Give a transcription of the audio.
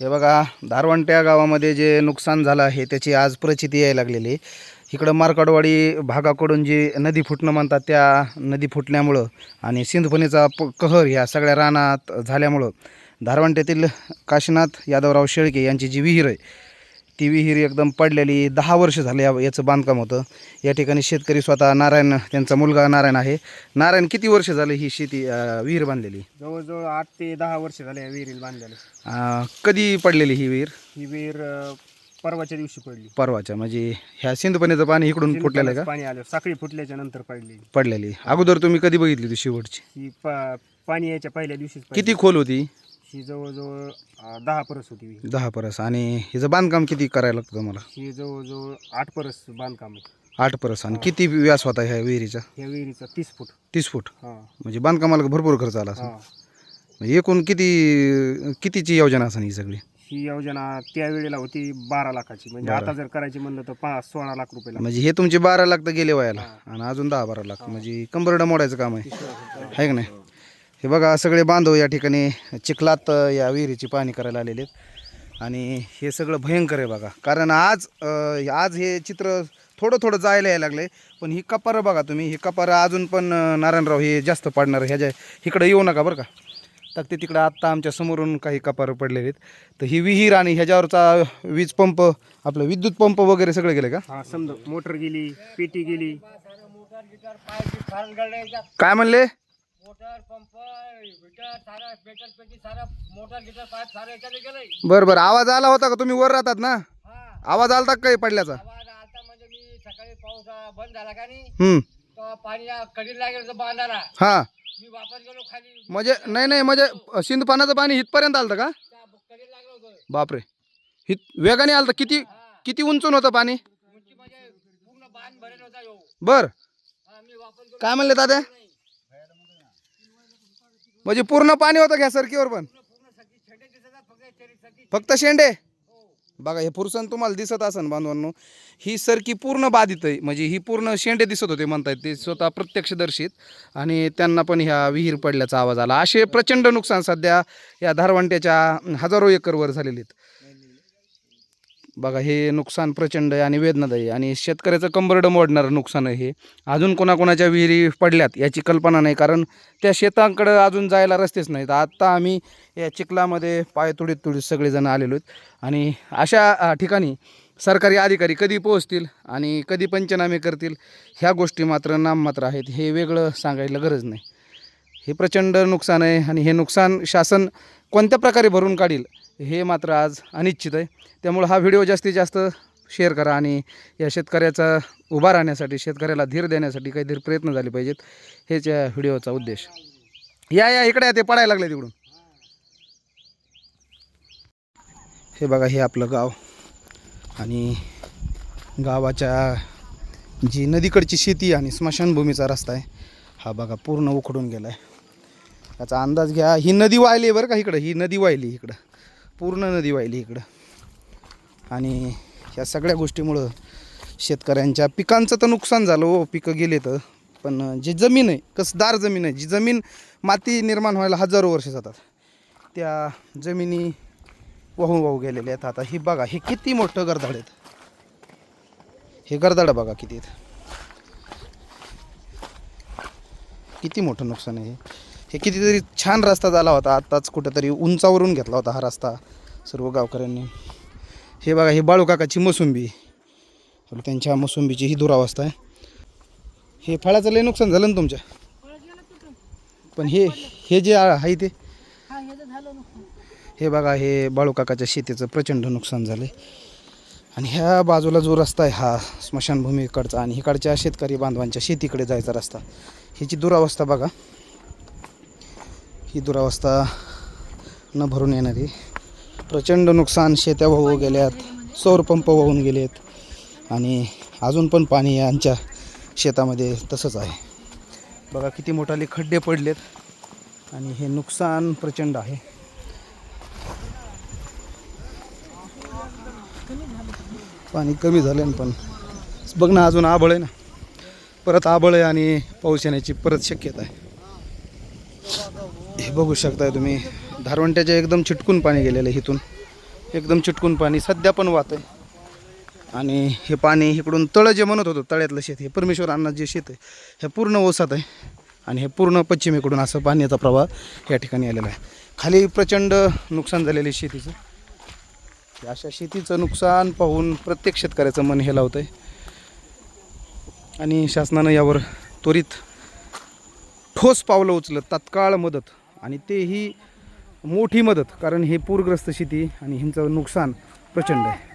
हे बघा धारवंट्या गावामध्ये जे नुकसान झालं आहे त्याची आज प्रचिती यायला लागलेली आहे. इकडं मार्कडवाडी भागाकडून जी नदी फुटणं म्हणतात त्या नदी फुटल्यामुळं आणि सिंधफणीचा प कहर ह्या सगळ्या रानात झाल्यामुळं धारवंट्यातील काशीनाथ यादवराव शेळके यांची जी विहीर आहे ती विहीर एकदम पडलेली दहा वर्ष झाले या याचं बांधकाम होतं. या ठिकाणी शेतकरी स्वतः नारायण त्यांचा मुलगा नारायण आहे. नारायण किती वर्ष झाले ही शेती अं, विहीर बांधलेली? जवळजवळ आठ ते दहा वर्ष झाले या विहिरीला बांधलेलं. अं, कधी पडलेली ही विहीर? ही विहीर अं, परवाच्या दिवशी पडली. परवाच्या म्हणजे ह्या सिंधपणीचं पाणी इकडून फुटलेलं आहे का? पाणी आलं. साखळी फुटल्याच्या नंतर पडली पडलेली. अगोदर तुम्ही कधी बघितली ती शेवटची? ही प- पाणी यायच्या पहिल्या दिवशीच पडली. किती खोल होती? ही जवळजवळ अं, दहा परस होती विहीर दहा परस. आणि हिचं बांधकाम किती करायला लागतं तुम्हाला? ही जवळजवळ आठ परस बांधकाम आहे. आठ परस. आणि किती व्यास होता ह्या विहिरीचा? या विहिरीचा तीस फूट. तीस फूट. हा. म्हणजे बांधकामाला भरपूर खर्च आला असेल. हा. म्हणजे एकूण किती कितीची योजना असेल ही सगळी? ही योजना त्यावेळेला होती बारा लाखाची. म्हणजे बारा. आता जर करायची म्हणलं तर पाच सोळा लाख रुपये लागतील. म्हणजे हे तुमचे बारा लाख तर गेले वयाला. आणि अजून दहा बारा लाख. म्हणजे कंबरडा मोडायचं काम आहे. आहे का नाही? हे बघा सगळे बांधव या ठिकाणी चिखलात या विहिरीची पाणी करायला आलेले आहेत. आणि हे सगळं भयंकर आहे बघा. कारण आज आज हे चित्र थोडं थोडं जायला यायला लागले पण ही कपारं बघा तुम्ही. ही कपारं अजून पण नारायणराव हे जास्त पाडणार ह्याच्या इकडं येऊ नका बरं का. तर ते तिकडं आत्ता आमच्या समोरून काही कपारं पडलेले आहेत. तर ही विहीर आणि ह्याच्यावरचा वीज पंप आपलं विद्युत पंप वगैरे सगळं गेलं का? हा समजा मोटर गेली पेटी गेली. काय म्हणले? मोटर पंप मीटर सारा पेटर पेटी सारा मोटर गिटर पाईप सारा याच्याने गेलंय. बरं बरं. आवाज आला होता का? तुम्ही वर राहतात ना? हा. आवाज आलता का काही पडल्याचा? आवाज आता म्हणजे मी सकाळी पाऊस अं, बंद झाला का नाही हम्म. तर पाणी कडीला लागेल तर बांधारा हा. मी वापस गेलो खाली. म्हणजे नाही नाही म्हणजे सिंध पाण्याचं पाणी इथपर्यंत आलं का? लागलो होतो. बापरे. हित वेगाने आलं किती किती उंचून होतं पाणी? उंची म्हणजे पूर्ण बांध भरेल होता यो. बर. हा मी वापस गेलो. काय म्हणले दादा म्हणजे पूर्ण पाणी होतं घ्या सरकीवर पण. फक्त शेंडे? बघा हे पुरुषां तुम्हाला दिसत असन बांधवांनो. ही सरकी पूर्ण बाधित आहे. म्हणजे ही पूर्ण शेंडे दिसत होते म्हणतायत. ते स्वतः प्रत्यक्षदर्शीत आणि त्यांना पण ह्या विहीर पडल्याचा आवाज आला. असे प्रचंड नुकसान सध्या या धारवंट्याच्या हजारो एकरवर झालेले आहेत. बघा हे नुकसान प्रचंड आहे आणि वेदनादायी आणि शेतकऱ्याचं कंबरडं मोडणारं नुकसान आहे हे. अजून कोणाकोणाच्या विहिरी पडल्यात याची कल्पना नाही कारण त्या शेतांकडं अजून जायला रस्तेच नाहीत. आत्ता आम्ही या चिखलामध्ये पाय तुडीत तुडीत सगळेजण आलेलो आहेत. आणि अशा ठिकाणी सरकारी अधिकारी कधी पोहोचतील आणि कधी पंचनामे करतील ह्या गोष्टी मात्र नाममात्र आहेत. हे वेगळं सांगायला गरज नाही. हे प्रचंड नुकसान आहे आणि हे नुकसान शासन कोणत्या प्रकारे भरून काढील हे मात्र आज अनिश्चित आहे. त्यामुळं हा व्हिडिओ जास्तीत जास्त शेअर करा आणि या शेतकऱ्याचा उभा राहण्यासाठी शेतकऱ्याला धीर देण्यासाठी काहीतरी प्रयत्न झाले पाहिजेत. हेच या व्हिडिओचा उद्देश. या या इकडे ते पडायला लागले तिकडून. हे बघा हे आपलं गाव. आणि गावाच्या जी नदीकडची शेती आणि स्मशानभूमीचा रस्ता आहे हा बघा पूर्ण उखडून गेला आहे याचा अंदाज घ्या. ही नदी वाहिली आहे बरं का इकडं? ही नदी वाहिली इकडं. पूर्ण नदी वाहिली इकडं. आणि ह्या सगळ्या गोष्टीमुळं शेतकऱ्यांच्या पिकांचं तर नुकसान झालं हो पिकं गेले तर. पण जे जमीन आहे कसदार जमीन आहे जी जमीन माती निर्माण व्हायला हजारो वर्ष जातात. त्या जमिनी वाहून वाहू गेलेल्या आहेत. आता ही बघा हे किती मोठं गरदाड आहेत. हे गरदाड बघा किती आहेत. किती मोठं नुकसान आहे हे. कितीतरी छान रस्ता झाला होता. आत्ताच कुठंतरी उंचावरून घेतला होता हा रस्ता सर्व गावकऱ्यांनी. हे बघा हे बाळूकाकाची मोसुंबी. त्यांच्या मोसुंबीची ही दुरावस्था आहे. हे फळाचं लय नुकसान झालं ना तुमच्या? पण हे हे जे आहे ते? हे बघा हे बाळूकाकाच्या शेतीचं प्रचंड नुकसान झालं आणि ह्या बाजूला जो रस्ता आहे हा स्मशानभूमीकडचा आणि इकडच्या शेतकरी बांधवांच्या शेतीकडे जायचा रस्ता. ह्याची दुरावस्था बघा. ही दुरावस्था न भरून येणारी. प्रचंड नुकसान शेत्या वाहू गेल्यात सौरपंप वाहून गेलेत आणि अजून पण पाणी यांच्या शेतामध्ये तसंच आहे. बघा किती मोठाले खड्डे पडलेत आणि हे नुकसान प्रचंड आहे. पाणी कमी झालं ना पण. बघ ना अजून आबळ आहे ना. परत आबळ आहे आणि पाऊस येण्याची परत शक्यता आहे. हे बघू शकताय तुम्ही. धारवंट्याच्या एकदम चिटकून पाणी गेलेलं आहे इथून. एकदम चिटकून पाणी सध्या पण वाहत आहे आणि हे पाणी इकडून तळं जे म्हणत होतं तळ्यातलं शेत हे परमेश्वर अण्णा जे शेत आहे हे पूर्ण ओसात आहे. आणि हे पूर्ण पश्चिमेकडून असं पाण्याचा प्रवाह या ठिकाणी आलेला आहे. खाली प्रचंड नुकसान झालेलं आहे शेतीचं. हे अशा शेतीचं नुकसान पाहून प्रत्येक शेतकऱ्याचं मन हे लावतं आहे आणि शासनानं यावर त्वरित ठोस पावलं उचलत तात्काळ मदत आणि तेही मोठी मदत कारण हे पूरग्रस्त शेती आणि ह्यांचं नुकसान प्रचंड आहे.